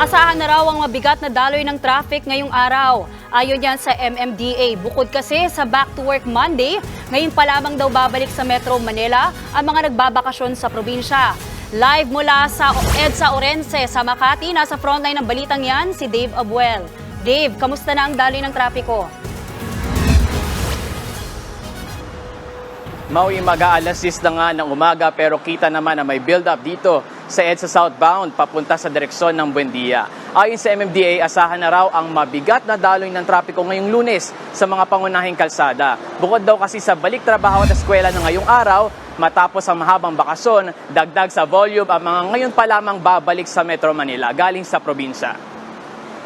Asahan na raw ang mabigat na daloy ng traffic ngayong araw. Ayon yan sa MMDA. Bukod kasi sa Back to Work Monday, ngayon pa lamang daw babalik sa Metro Manila ang mga nagbabakasyon sa probinsya. Live mula sa EDSA Orense sa Makati, nasa frontline ng balitang yan si Dave Abuel. Dave, kamusta na ang daloy ng trapiko? Maui mag-aalas 6 na nga ng umaga pero kita naman na may build-up dito sa EDSA southbound papunta sa direksyon ng Buendia. Ayon sa MMDA, asahan na raw ang mabigat na daloy ng trapiko ngayong lunes sa mga pangunahing kalsada. Bukod daw kasi sa balik trabaho at eskwela na ngayong araw, matapos ang mahabang bakasyon, dagdag sa volume ang mga ngayon pa lamang babalik sa Metro Manila galing sa probinsya.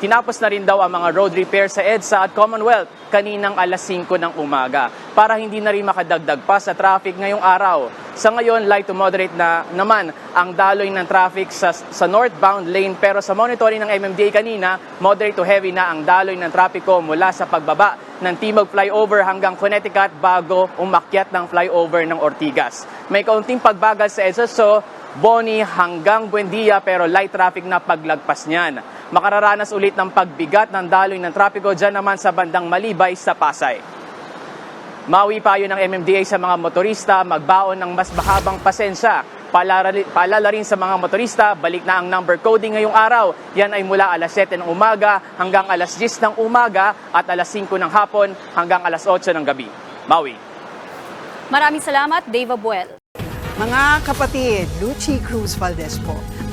Tinapos na rin daw ang mga road repair sa EDSA at Commonwealth kaninang alas 5 ng umaga para hindi na rin makadagdag pa sa traffic ngayong araw. Sa ngayon, light to moderate na naman ang daloy ng traffic sa, sa northbound lane pero sa monitoring ng MMDA kanina, moderate to heavy na ang daloy ng trapiko mula sa pagbaba ng Timog Flyover hanggang Connecticut bago umakyat ng flyover ng Ortigas. May kaunting pagbagal sa EDSA so Boni hanggang Buendia pero light traffic na paglagpas niyan. Makararanas ulit ng pagbigat ng daloy ng trapiko dyan naman sa bandang Malibay sa Pasay. Mawi payo ng MMDA sa mga motorista magbaon ng mas mahabang pasensya. Paalala rin sa mga motorista, balik na ang number coding ngayong araw. Yan ay mula alas 7 ng umaga hanggang alas 10 ng umaga at alas 5 ng hapon hanggang alas 8 ng gabi. Maui. Maraming salamat, Dave Abuel. Mga kapatid, Lucy Cruz Valdez po,